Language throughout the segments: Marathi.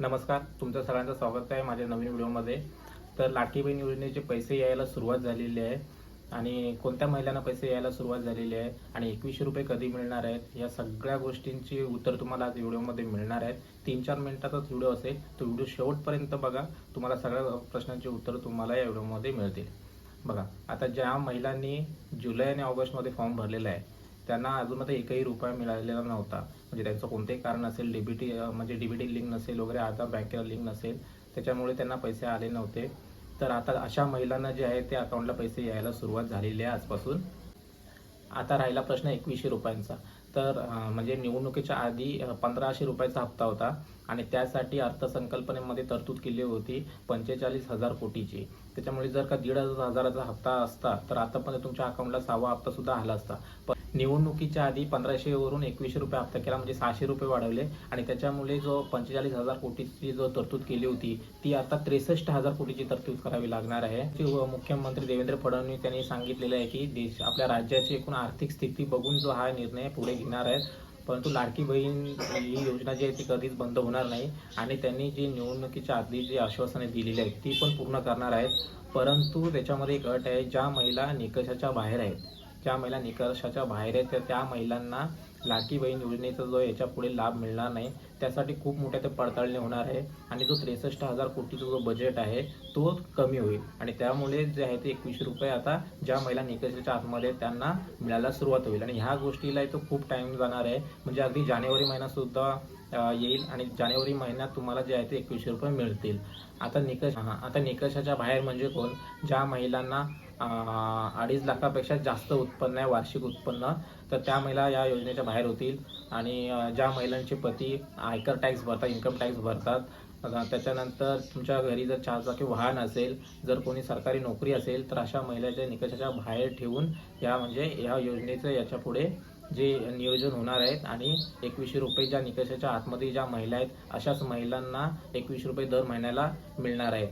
नमस्कार तुमचं सगळ्यांचं स्वागत आहे माझ्या नवीन व्हिडिओमध्ये. तर लाडकी बहीण योजनेचे पैसे यायला सुरुवात झालेली आहे आणि कोणत्या महिलांना पैसे यायला सुरुवात झालेली आहे आणि एकवीसशे रुपये कधी मिळणार आहेत या सगळ्या गोष्टींची उत्तर तुम्हाला आज व्हिडिओमध्ये मिळणार आहेत. तीन चार मिनिटाचाच व्हिडिओ असेल तो व्हिडिओ शेवटपर्यंत बघा. तुम्हाला सगळ्या प्रश्नांची उत्तर तुम्हाला या व्हिडिओमध्ये मिळतील. बघा आता ज्या महिलांनी जुलै आणि ऑगस्टमध्ये फॉर्म भरलेला आहे त्यांना अजून एकही रुपया मिळालेला नव्हता. म्हणजे त्यांचं कोणतेही कारण असेल डीबीटी म्हणजे डीबीटी लिंक नसेल वगैरे आधार बँकेला लिंक नसेल त्याच्यामुळे त्यांना पैसे आले नव्हते. तर आता अशा महिलांना जे आहे ते अकाउंटला पैसे यायला सुरुवात झालेली आहे आजपासून. आता राहिला प्रश्न एकवीसशे रुपयांचा. तर म्हणजे निवडणुकीच्या आधी पंधराशे रुपयाचा हप्ता होता. आणि त्यासाठी अर्थसंकल्पनेमध्ये तरतूद केली होती पंचेचाळीस हजार कोटीची. त्याच्यामुळे जर का दीड हजाराचा हप्ता असता तर आतापर्यंत तुमच्या अकाउंटला सहावा हप्ता सुद्धा आला असता. पण निवडणुकीच्या आधी पंधराशे वरून एकवीसशे रुपये हप्ता केला म्हणजे सहाशे रुपये वाढवले. आणि त्याच्यामुळे जो पंचेचाळीस हजार कोटीची जो तरतूद केली होती ती आता त्रेसष्ट हजार कोटीची तरतूद करावी लागणार आहे. मुख्यमंत्री देवेंद्र फडणवीस यांनी सांगितलेलं आहे की देश आपल्या राज्याची एकूण आर्थिक स्थिती बघून जो हा निर्णय पुढे घेणार आहे परंतु लाडकी बहीण ही योजना जी आहे ती कधीच बंद होणार नाही. आणि त्यांनी जी निवडणुकीच्या आधी जी आश्वासने दिलेली आहेत ती पण पूर्ण करणार आहेत. परंतु त्याच्यामध्ये एक अट आहे ज्या महिला निकषाच्या बाहेर आहेत. ज्या महिला निकषाच्या बाहेर आहेत त्या महिलांना लाडकी बहीण योजनेचा जो याच्यापुढे लाभ मिळणार नाही त्यासाठी खूप मोठ्या ते पडताळणी होणार आहे. आणि जो त्रेसष्ट हजार कोटीचा जो बजेट आहे तो कमी होईल. आणि त्यामुळे जे आहे ते एकवीसशे रुपये आता ज्या महिला निकषाच्या आतमध्ये त्यांना मिळायला सुरुवात होईल. आणि ह्या गोष्टीला तो खूप टाइम जाणार आहे. म्हणजे अगदी जानेवारी महिनासुद्धा येईल. आणि जानेवारी महिन्यात तुम्हाला जे आहे ते एकवीसशे रुपये मिळतील. आता निकष हां आता निकषाच्या बाहेर म्हणजे कोण? ज्या महिलांना अडीच लाखापेक्षा जास्त उत्पन्न आहे वार्षिक उत्पन्न. तर त्या महिला या योजनेच्या बाहेर होतील आणि ज्या महिलांचे पती आयकर टॅक्स भरतात इन्कम टॅक्स भरतात त्याच्यानंतर तुमच्या घरी जर चारचाकी वाहन असेल जर कोणी सरकारी नोकरी असेल तर अशा महिलाच्या निकषाच्या बाहेर ठेवून या म्हणजे या योजनेचं याच्यापुढे जे नियोजन होणार आहेत आणि एकवीसशे रुपये ज्या निकषाच्या आतमध्ये ज्या महिला आहेत अशाच महिलांना एकवीसशे रुपये दर महिन्याला मिळणार आहेत.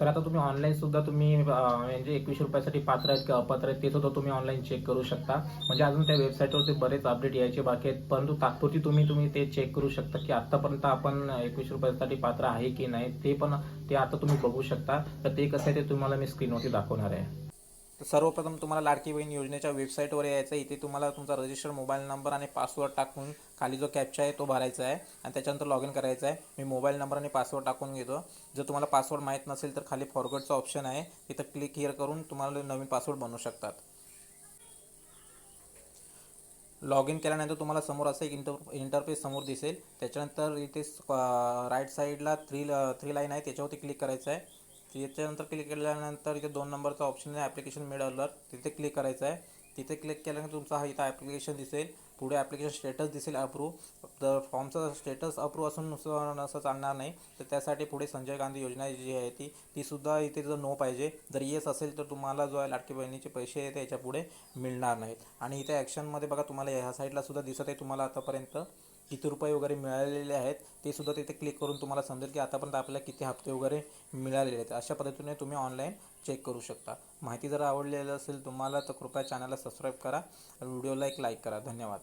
तर आता तुम्ही ऑनलाईन सुद्धा तुम्ही म्हणजे एकवीस रुपयासाठी पात्र आहेत किंवा अपात्र आहेत ते सुद्धा तुम्ही ऑनलाईन चेक करू शकता. म्हणजे अजून त्या वेबसाईटवरती बरेच अपडेट यायचे बाकी आहेत परंतु तात्पुरती तुम्ही तुम्ही ते चेक करू शकता की आतापर्यंत आपण एकवीस रुपयासाठी पात्र आहे की नाही ते पण ते आता तुम्ही बघू शकता. तर ते कसं आहे ते तुम्हाला मी स्क्रीनवरती दाखवणार आहे. तर सर्वप्रथम तुम्हाला लाडकी बहीण योजनेच्या वेबसाईटवर यायचं आहे. इथे तुम्हाला तुमचा रजिस्टर मोबाईल नंबर आणि पासवर्ड टाकून खाली जो कॅप्चा आहे तो भरायचा आहे. आणि त्याच्यानंतर लॉग इन करायचं आहे. मी मोबाईल नंबर आणि पासवर्ड टाकून घेतो. जर तुम्हाला पासवर्ड माहीत नसेल तर खाली फॉरवर्डचा ऑप्शन आहे. तिथं क्लिक हिअर करून तुम्हाला नवीन पासवर्ड बनवू शकतात. लॉग इन केल्यानंतर तुम्हाला समोर असं एक इंटर इंटरफेस समोर दिसेल. त्याच्यानंतर इथे राईट साईडला थ्री थ्री लाईन आहे. त्याच्यावरती क्लिक करायचं आहे. त्याच्यानंतर क्लिक केल्यानंतर इथे दोन नंबरचा ऑप्शन आहे ॲप्लिकेशन मेड अलर तिथे क्लिक करायचं आहे. तिथे क्लिक केल्यानंतर तुमचा हा इथं ॲप्लिकेशन दिसेल. पुढे ॲप्लिकेशन स्टेटस दिसेल अप्रूव्ह तर फॉर्मचा स्टेटस अप्रूव्ह असून नुसतं असं चालणार नाही. तर त्यासाठी पुढे संजय गांधी योजना जी आहे ती तीसुद्धा इथे जर नो पाहिजे जर येस असेल तर तुम्हाला जो आहे लाडकी बहिणीचे पैसे आहे ते याच्यापुढे मिळणार नाहीत. आणि इथे ॲक्शनमध्ये बघा तुम्हाला ह्या साईडला सुद्धा दिसत आहे. तुम्हाला आतापर्यंत किती रुपये वगैरे मिळालेले आहेत ते सुद्धा तिथे क्लिक करून तुम्हाला समजेल की आतापर्यंत आपल्याला किती हप्ते वगैरे मिळालेले आहेत. अशा पद्धतीने तुम्ही ऑनलाईन चेक करू शकता. माहिती जर आवडलेली असेल तुम्हाला तर कृपया चॅनलला सबस्क्राईब करा. व्हिडिओला एक लाईक करा. धन्यवाद.